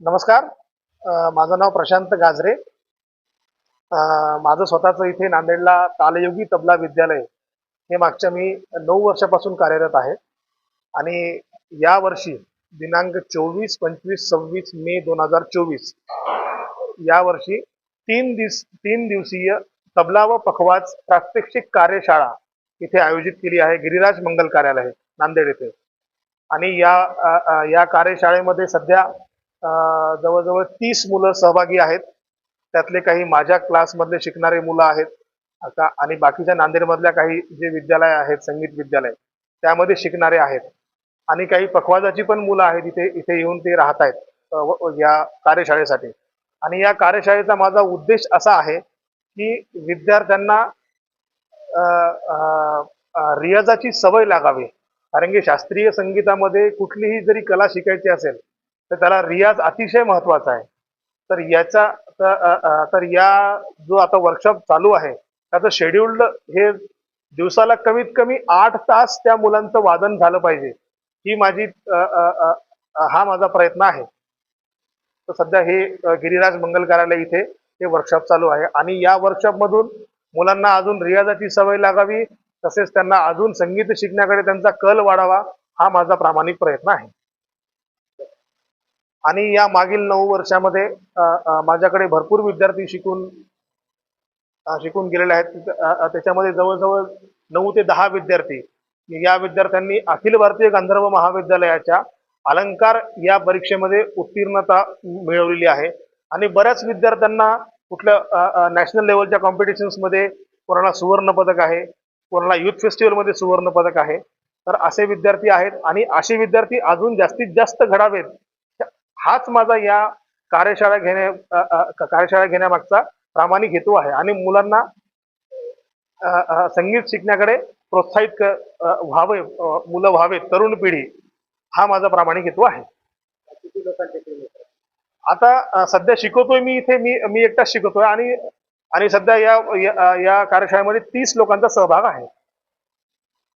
नमस्कार. माझं नाव प्रशांत गाजरे. माझं स्वतःचं इथे नांदेडला तालयोगी तबला विद्यालय हे मागच्या मी नऊ वर्षापासून कार्यरत आहे. आणि या वर्षी दिनांक चोवीस पंचवीस सव्वीस मे दोन हजार चोवीस या वर्षी तीन दिवस तीन दिवसीय तबला व पखवाज प्रात्यक्षिक कार्यशाळा इथे आयोजित केली आहे. गिरिराज मंगल कार्यालय नांदेड येथे. आणि या आ, आ, या कार्यशाळेमध्ये सध्या जवळजवळ तीस मुलं सहभागी आहेत. त्यातले काही माझ्या क्लासमधले शिकणारे मुलं आहेत. आता आणि बाकीच्या नांदेडमधल्या काही जे विद्यालय आहेत संगीत विद्यालय त्यामध्ये शिकणारे आहेत. आणि काही पखवाजाची पण मुलं आहेत इथे इथे येऊन ते राहत आहेत या कार्यशाळेसाठी. आणि या कार्यशाळेचा माझा उद्देश असा आहे की विद्यार्थ्यांना रियाजाची सवय लागावी. कारण की शास्त्रीय संगीतामध्ये कुठलीही जरी कला शिकायची असेल तर त्याला रियाज अतिशय महत्त्वाचा आहे. तर याचा तर या जो आता वर्कशॉप चालू आहे त्याचं शेड्यूल्ड हे दिवसाला कमीत कमी आठ तास त्या मुलांचं वादन झालं पाहिजे. ही माझी हा माझा प्रयत्न आहे. तर सध्या हे गिरिराज मंगल कार्यालय इथे हे वर्कशॉप चालू आहे. आणि या वर्कशॉपमधून मुलांना अजून रियाजाची सवय लागावी तसेच त्यांना अजून संगीत शिकण्याकडे त्यांचा कल वाढावा हा माझा प्रामाणिक प्रयत्न आहे. आणि या मागील नऊ वर्षामध्ये माझ्याकडे भरपूर विद्यार्थी शिकून शिकून गेलेले आहेत. त्याच्यामध्ये जवळजवळ नऊ ते दहा विद्यार्थी. या विद्यार्थ्यांनी अखिल भारतीय गांधर्व महाविद्यालयाच्या अलंकार या परीक्षेमध्ये उत्तीर्णता मिळवलेली आहे. आणि बऱ्याच विद्यार्थ्यांना कुठल्या नॅशनल लेवलच्या कॉम्पिटिशन्समध्ये कोणाला सुवर्ण पदक आहे कोणाला युथ फेस्टिवलमध्ये सुवर्णपदक सुवर्ण पदक आहे तर असे विद्यार्थी आहेत. आणि असे विद्यार्थी अजून जास्तीत जास्त घडावेत हाच माझा या कार्यशाळा घेण्या कार्यशाळा घेण्यामागचा प्रामाणिक हेतू आहे. आणि मुलांना संगीत शिकण्याकडे प्रोत्साहित व्हावे मुलं व्हावे तरुण पिढी हा माझा प्रामाणिक हेतू आहे. आता सध्या शिकवतोय मी इथे मी मी एकटाच शिकवतोय आणि आणि सध्या या या- या कार्यशाळेमध्ये तीस लोकांचा सहभाग आहे.